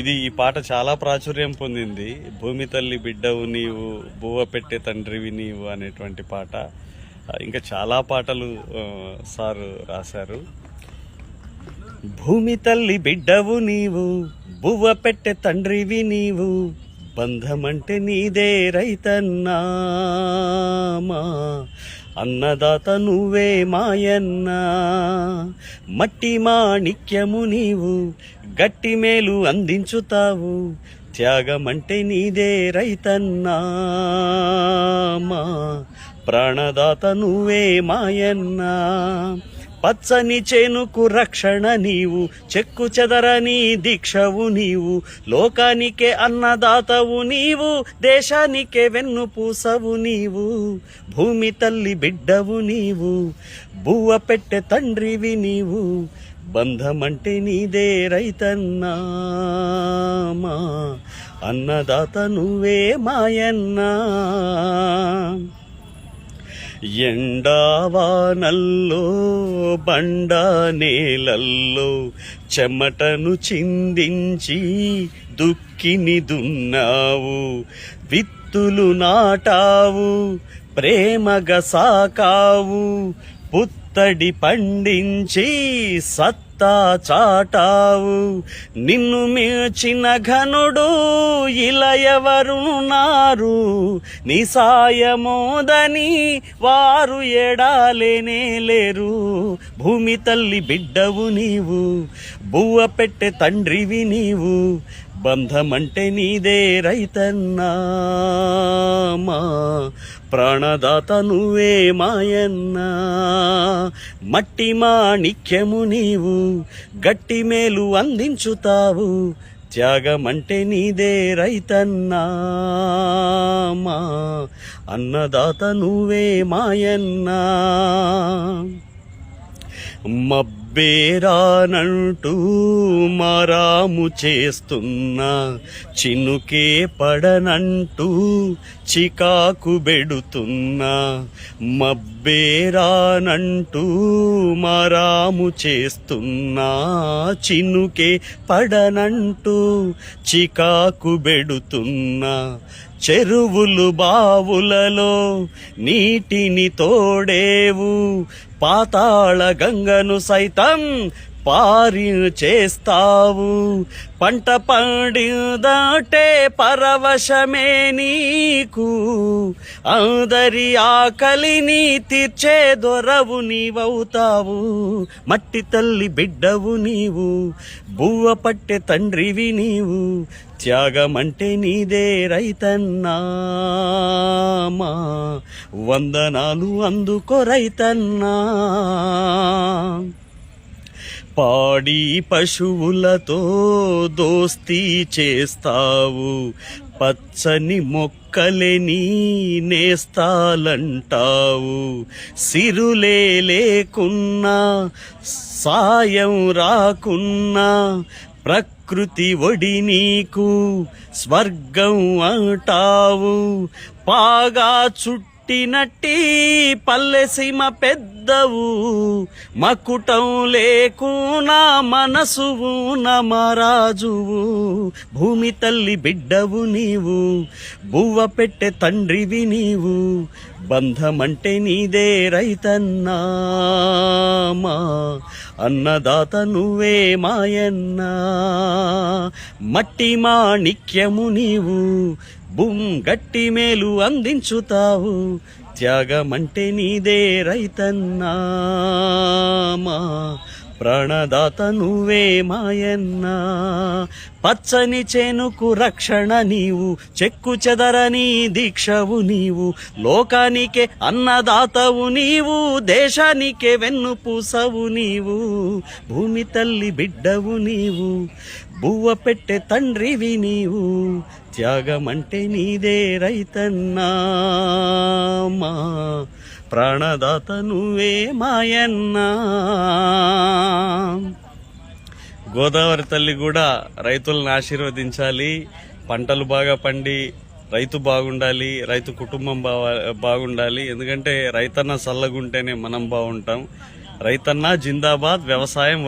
ఇది ఈ పాట చాలా ప్రాచుర్యం పొందింది. భూమి తల్లి బిడ్డవు నీవు బువ్వ పెట్టే తండ్రివి నీవు అనేటువంటి పాట. ఇంకా చాలా పాటలు సారు రాశారు. భూమి తల్లి బిడ్డవు నీవు బువ్వ పెట్టే తండ్రివి నీవు బంధమంటే నీదే రైతన్నా మా అన్నదాత నువ్వే మాయన్న. మట్టి మాణిక్యము నీవు గట్టి మేలు అందించుతావు. త్యాగమంటే నీదే రైతన్నా. మా ప్రాణదాత నువ్వే మాయన్నా. పచ్చని చేనుకు రక్షణ నీవు చెక్కు చెదరని దీక్షవు నీవు లోకానికే అన్నదాతవు నీవు దేశానికే వెన్ను పూసవు నీవు భూమి తల్లి బిడ్డవు నీవు బువ్వ పెట్టె తండ్రివి నీవు బంధమంటే నీదే రైతన్నా మా అన్నదాత నువ్వే మాయన్నా. ఎండావానల్లో బండ నేలల్లో చెమటను చిందించి దుక్కిని దున్నావు. విత్తులు నాటావు ప్రేమగా సాకావు. పుత్తడి పండించి సత్ సత్తా చాటావు. నిన్ను మించిన ఘనుడు ఇలా ఎవరున్నారు? నీ సాయమోదని వారు ఎడాలేనే లేరు. భూమి తల్లి బిడ్డవు నీవు. బువ్వ పెట్టె తండ్రివి నీవు. బంధమంటే నీదే రైతన్నా. మా ప్రాణదాత నువ్వే మాయన్నా. మట్టి మాణిక్యము నీవు గట్టి మేలు అందించుతావు. త్యాగమంటే నీదే రైతన్నా. మా అన్నదాత నువ్వే మాయన్నా. మబ్బేరానంటూ మారాము చేస్తున్నా చినుకే పడనంటూ చికాకు బెడుతున్నా మబ్బేరానంటూ మారాము చేస్తున్నా చినుకే పడనంటూ చికాకు బెడుతున్నా చెరువులు బావులలో నీటిని తోడేవు పాతాళ గంగను సైతం పారి చేస్తావు పంట పండిదాటే పరవశమే నీకు. అందరి ఆకలిని తీర్చే దొరవు నీవవుతావు. మట్టి తల్లి బిడ్డవు నీవు. బువ్వ పట్టె తండ్రివి నీవు. త్యాగమంటే నీదే రైతన్నా మా వందనాలు అందుకో రైతన్నా. పాడి పశువులతో దోస్తీ చేస్తావు. పచ్చని మొక్కలేని నేస్తాలంటావు. సిరులే లేకున్నా సాయం రాకున్నా ప్రకృతి ఒడి నీకు స్వర్గం అంటావు. పాగా చుట్టినట్టి పల్లెసీమ పెద్దవు మకుటం లేకునా మనసువు నమరాజువు భూమి తల్లి బిడ్డవు నీవు బువ్వ పెట్టె తండ్రివి నీవు. బంధమంటే నీదే రైతన్నామా అన్నదాత నువ్వే మాయన్నా. మట్టి మాణిక్యము నీవు బుమ్ గట్టి మేలు అందించుతావు. త్యాగమంటే నీదే రైతన్నామా ప్రాణదాత నువ్వే మాయన్నా. పచ్చని చేనుకు రక్షణ నీవు చెక్కు చెదరని దీక్షవు నీవు. లోకానికే అన్నదాతవు నీవు దేశానికే వెన్ను పూసవు నీవు. భూమి తల్లి బిడ్డవు నీవు బువ్వ పెట్టె తండ్రివి నీవు. త్యాగమంటే నీదే రైతన్నా. మా ప్రాణదాత నువ్వే మాయన్న. గోదావరి తల్లి కూడా రైతులను ఆశీర్వదించాలి. పంటలు బాగా పండి రైతు బాగుండాలి రైతు కుటుంబం బాగుండాలి. ఎందుకంటే రైతన్న చల్లగుంటేనే మనం బాగుంటాం. రైతన్న జిందాబాద్ వ్యవసాయం